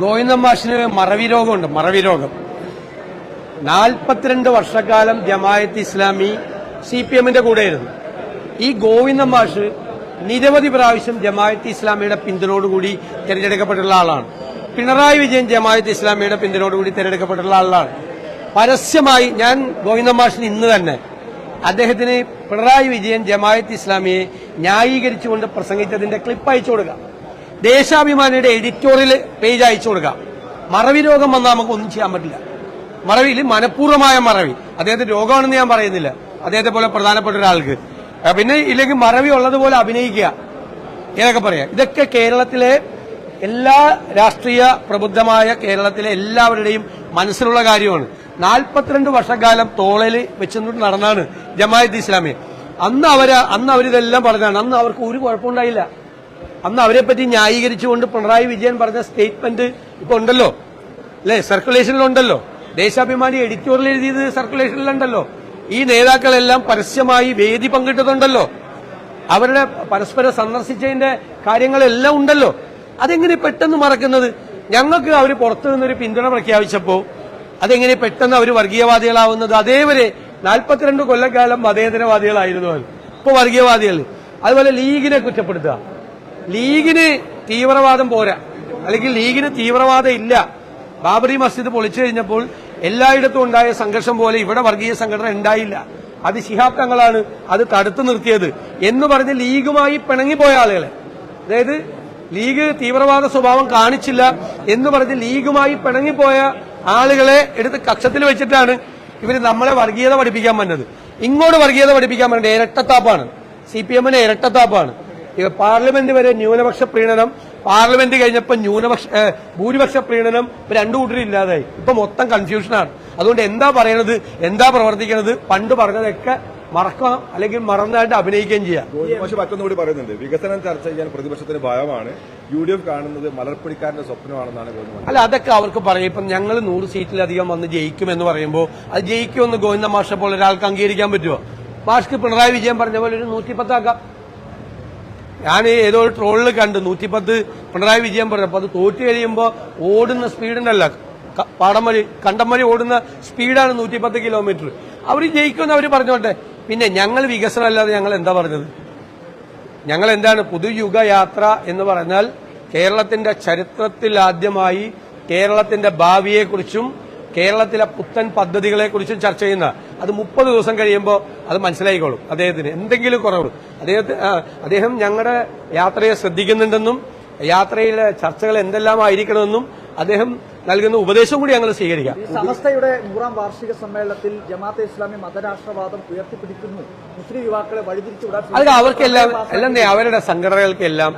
ഗോവിന്ദൻ മാഷിന് മറവി രോഗമുണ്ട് മറവി രോഗം നാൽപ്പത്തിരണ്ട് വർഷക്കാലം ജമായത്ത് ഇസ്ലാമി സി പി എമ്മിന്റെ കൂടെയായിരുന്നു. ഈ ഗോവിന്ദൻ മാഷ് നിരവധി പ്രാവശ്യം ജമായത്ത് ഇസ്ലാമിയുടെ പിന്തുണയോടുകൂടി തിരഞ്ഞെടുക്കപ്പെട്ടുള്ള ആളാണ്. പിണറായി വിജയൻ ജമായത്ത് ഇസ്ലാമിയുടെ പിന്തുണയോടുകൂടി തിരഞ്ഞെടുക്കപ്പെട്ടുള്ള ആളാണ്. പരസ്യമായി ഞാൻ ഗോവിന്ദൻ മാഷിന് ഇന്ന് തന്നെ അദ്ദേഹത്തിന് പിണറായി വിജയൻ ജമായത്ത് ഇസ്ലാമിയെ ന്യായീകരിച്ചുകൊണ്ട് പ്രസംഗിച്ചതിന്റെ ക്ലിപ്പ് അയച്ചു കൊടുക്കാം. ദേശാഭിമാനിയുടെ എഡിറ്റോറിയൽ പേജ് അയച്ചു കൊടുക്കാം മറവി രോഗം വന്നാൽ നമുക്ക് ഒന്നും ചെയ്യാൻ പറ്റില്ല. മറവിയിൽ മനഃപൂർവമായ മറവി. അദ്ദേഹത്തിന് രോഗമാണെന്ന് ഞാൻ പറയുന്നില്ല. അദ്ദേഹത്തെ പോലെ പ്രധാനപ്പെട്ട ഒരാൾക്ക്. പിന്നെ ഇല്ലെങ്കിൽ മറവി ഉള്ളതുപോലെ അഭിനയിക്കുക. ഏതൊക്കെ പറയാം. ഇതൊക്കെ കേരളത്തിലെ എല്ലാ രാഷ്ട്രീയ പ്രബുദ്ധമായ കേരളത്തിലെ എല്ലാവരുടെയും മനസ്സിലുള്ള കാര്യമാണ്. നാൽപ്പത്തിരണ്ട് വർഷക്കാലം തോളയിൽ വെച്ചുകൊണ്ട് നടന്നാണ് ജമായത്ത് ഇസ്ലാമി. അന്ന് അവർ അന്ന് അവരിതെല്ലാം പറഞ്ഞാണ് അന്ന് അവർക്ക് ഒരു കുഴപ്പമുണ്ടായില്ല. അന്ന് അവരെ പറ്റി ന്യായീകരിച്ചുകൊണ്ട് പിണറായി വിജയൻ പറഞ്ഞ സ്റ്റേറ്റ്മെന്റ് ഇപ്പൊ ഉണ്ടല്ലോ. അല്ലെ? സർക്കുലേഷനിലുണ്ടല്ലോ ദേശാഭിമാനി എഡിറ്റോറിയൽ എഴുതിയത് സർക്കുലേഷനിലുണ്ടല്ലോ ഈ നേതാക്കളെല്ലാം പരസ്യമായി വേദി പങ്കിട്ടതുണ്ടല്ലോ. അവരുടെ പരസ്പരം സന്ദർശിച്ചതിന്റെ കാര്യങ്ങളെല്ലാം ഉണ്ടല്ലോ. അതെങ്ങനെ പെട്ടെന്ന് മറക്കുന്നത്? ഞങ്ങൾക്ക് അവർ പുറത്തു നിന്നൊരു പിന്തുണ പ്രഖ്യാപിച്ചപ്പോ അതെങ്ങനെ പെട്ടെന്ന് അവർ വർഗീയവാദികളാവുന്നത്? അതേവരെ നാൽപ്പത്തിരണ്ട് കൊല്ലക്കാലം മതേതരവാദികളായിരുന്നു അവർ. ഇപ്പൊ വർഗീയവാദികൾ. അതുപോലെ ലീഗിനെ കുറ്റപ്പെടുത്തുക. ലീഗിന് തീവ്രവാദം പോരാ. അല്ലെങ്കിൽ ലീഗിന് തീവ്രവാദം ഇല്ല. ബാബറി മസ്ജിദ് പൊളിച്ചു കഴിഞ്ഞപ്പോൾ എല്ലായിടത്തും ഉണ്ടായ സംഘർഷം പോലെ ഇവിടെ വർഗീയ സംഘടന ഉണ്ടായില്ല. അത് ശിഹാബ് തങ്ങളാണ് അത് തടുത്തു നിർത്തിയത് എന്ന് പറഞ്ഞ് ലീഗുമായി പിണങ്ങിപ്പോയ ആളുകളെ. അതായത് ലീഗ് തീവ്രവാദ സ്വഭാവം കാണിച്ചില്ല എന്ന് പറഞ്ഞ് ലീഗുമായി പിണങ്ങിപ്പോയ ആളുകളെ എടുത്ത് കക്ഷത്തിൽ വെച്ചിട്ടാണ് ഇവർ നമ്മളെ വർഗീയത പഠിപ്പിക്കാൻ വന്നത്. ഇങ്ങോട്ട് വർഗീയത പഠിപ്പിക്കാൻ പറ്റുന്നത് ഇരട്ടത്താപ്പാണ്. സി പി എമ്മിന് ഇരട്ടത്താപ്പാണ്. പാർലമെന്റ് വരെ ന്യൂനപക്ഷ പ്രീണനം പാർലമെന്റ് കഴിഞ്ഞപ്പോൾ ന്യൂനപക്ഷ ഭൂരിപക്ഷ പ്രീണനം ഇപ്പൊ രണ്ടു കൂട്ടരും ഇല്ലാതായി. ഇപ്പൊ മൊത്തം കൺഫ്യൂഷനാണ് അതുകൊണ്ട് എന്താ പറയണത് എന്താ പ്രവർത്തിക്കണത് പണ്ട് പറഞ്ഞതൊക്കെ മറക്കാം അല്ലെങ്കിൽ മറന്നായിട്ട് അഭിനയിക്കുകയും ചെയ്യാം. പക്ഷെ മറ്റൊന്നുകൂടി പറയുന്നുണ്ട്. വികസനം ചർച്ച ചെയ്യാൻ പ്രതിപക്ഷത്തിന് ഭയമാണ്. യു ഡി എഫ് കാണുന്നത് മലർപ്പണിക്കാരന്റെ സ്വപ്നമാണെന്നാണ് ഗവൺമെന്റ് അല്ല അതൊക്കെ അവർക്ക് പറയും. ഇപ്പം ഞങ്ങൾ നൂറ് സീറ്റിലധികം വന്ന് ജയിക്കുമെന്ന് പറയുമ്പോൾ അത് ജയിക്കുമെന്ന് ഗോവിന്ദ മാഷെ പോലെ ഒരാൾക്ക് അംഗീകരിക്കാൻ പറ്റുമോ മാഷ്ക്ക് പിണറായി വിജയൻ പറഞ്ഞ പോലെ ഒരു നൂറ്റിപ്പത്താക്കാം. ഞാൻ ഏതോ ഒരു ട്രോളിൽ കണ്ട് നൂറ്റിപ്പത്ത് പിണറായി വിജയൻ പറഞ്ഞപ്പോൾ അത് തോറ്റു കഴിയുമ്പോൾ ഓടുന്ന സ്പീഡിനല്ല പാടം വഴി ഓടുന്ന സ്പീഡാണ് നൂറ്റിപ്പത്ത് കിലോമീറ്റർ. അവർ ജയിക്കുമെന്ന് അവർ പറഞ്ഞോട്ടെ. പിന്നെ ഞങ്ങൾ വികസനമല്ലാതെ ഞങ്ങൾ എന്താ പറഞ്ഞത്? ഞങ്ങൾ എന്താണ് പുതുയുഗ യാത്ര എന്ന് പറഞ്ഞാൽ കേരളത്തിന്റെ ചരിത്രത്തിൽ ആദ്യമായി കേരളത്തിന്റെ ഭാവിയെക്കുറിച്ചും കേരളത്തിലെ പുത്തൻ പദ്ധതികളെക്കുറിച്ചും ചർച്ച ചെയ്യുന്ന അത് മുപ്പത് ദിവസം കഴിയുമ്പോൾ അത് മനസ്സിലായിക്കോളും അദ്ദേഹത്തിന്. എന്തെങ്കിലും കുറവ്. അദ്ദേഹത്തിന് അദ്ദേഹം ഞങ്ങളുടെ യാത്രയെ ശ്രദ്ധിക്കുന്നുണ്ടെന്നും യാത്രയിലെ ചർച്ചകൾ എന്തെല്ലാം ആയിരിക്കണമെന്നും അദ്ദേഹം നൽകുന്ന ഉപദേശം കൂടി ഞങ്ങൾ സ്വീകരിക്കാം. സമസ്തയുടെ നൂറാം വാർഷിക സമ്മേളനത്തിൽ ജമാഅത്തെ ഇസ്ലാമി മതരാഷ്ട്രവാദം ഉയർത്തിപ്പിടിക്കുന്നു. മുസ്ലിം യുവാക്കളെ വഴിതിരിച്ചു വിടാൻ അത് അവർക്കെല്ലാം എല്ലാം അവരുടെ സംഘടനകൾക്കെല്ലാം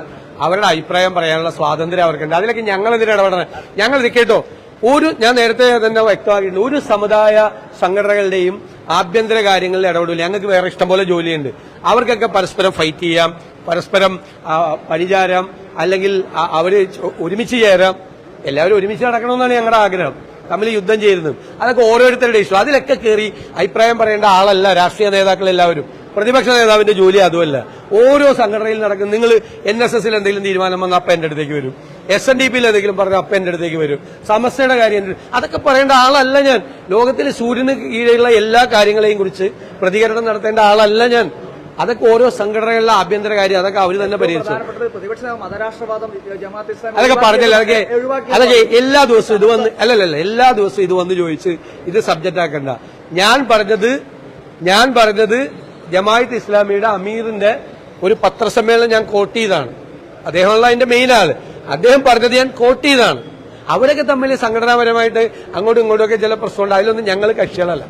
അവരുടെ അഭിപ്രായം പറയാനുള്ള സ്വാതന്ത്ര്യം അവർക്കുണ്ട്. അതിലേക്ക് ഞങ്ങൾ എന്തിനാണ് ഇടപെടണം. ഞങ്ങൾ ഇത് കേട്ടോ ഒരു ഞാൻ നേരത്തെ തന്നെ വ്യക്തമാക്കിയിട്ടുണ്ട്. ഒരു സമുദായ സംഘടനകളുടെയും ആഭ്യന്തര കാര്യങ്ങളിൽ ഇടപെടില്ല. ഞങ്ങൾക്ക് വേറെ ഇഷ്ടംപോലെ ജോലിയുണ്ട്. അവർക്കൊക്കെ പരസ്പരം ഫൈറ്റ് ചെയ്യാം. പരസ്പരം പരിചാരം അല്ലെങ്കിൽ അവർ ഒരുമിച്ച് ചേരാം. എല്ലാവരും ഒരുമിച്ച് നടക്കണമെന്നാണ് ഞങ്ങളുടെ ആഗ്രഹം. തമ്മിൽ യുദ്ധം ചെയ്യുന്നത് അതൊക്കെ ഓരോരുത്തരുടെ ഇഷ്യൂ അതിലൊക്കെ കയറി അഭിപ്രായം പറയേണ്ട ആളല്ല രാഷ്ട്രീയ നേതാക്കൾ എല്ലാവരും. പ്രതിപക്ഷ നേതാവിന്റെ ജോലി അതുമല്ല. ഓരോ സംഘടനയിൽ നടക്കുന്ന നിങ്ങൾ എൻ എന്തെങ്കിലും തീരുമാനം വന്നാൽ അപ്പം എന്റെ അടുത്തേക്ക് വരും. എസ് എൻ ഡി പിയിൽ എന്തെങ്കിലും പറഞ്ഞാൽ അപ്പം എന്റെ അടുത്തേക്ക് വരും. സമസ്യയുടെ കാര്യം അതൊക്കെ പറയേണ്ട ആളല്ല ഞാൻ. ലോകത്തിലെ സൂര്യന് കീഴെയുള്ള എല്ലാ കാര്യങ്ങളെയും കുറിച്ച് പ്രതികരണം നടത്തേണ്ട ആളല്ല ഞാൻ. അതൊക്കെ ഓരോ സംഘടനകളിലെ ആഭ്യന്തര കാര്യം. അതൊക്കെ അവർ തന്നെ പരിഹരിച്ചു. അതൊക്കെ പറഞ്ഞില്ല. അതൊക്കെ അതൊക്കെ എല്ലാ ദിവസവും ഇത് വന്ന് അല്ലല്ലല്ല എല്ലാ ദിവസവും ഇത് വന്ന് ചോദിച്ച് ഇത് സബ്ജക്റ്റ് ആക്കണ്ട. ഞാൻ പറഞ്ഞത് ഞാൻ പറഞ്ഞത് ജമായത്ത് ഇസ്ലാമിയുടെ അമീറിന്റെ ഒരു പത്രസമ്മേളനം ഞാൻ കോട്ട് ചെയ്താണ് അദ്ദേഹമുള്ള അതിന്റെ മെയിൻ ആൾ. അദ്ദേഹം പറഞ്ഞത് ഞാൻ കോട്ട് ചെയ്താണ് അവരൊക്കെ തമ്മിൽ സംഘടനാപരമായിട്ട് അങ്ങോട്ടും ഇങ്ങോട്ടും ഒക്കെ ചില പ്രശ്നമുണ്ട്. അതിലൊന്നും ഞങ്ങൾ കക്ഷികളല്ല.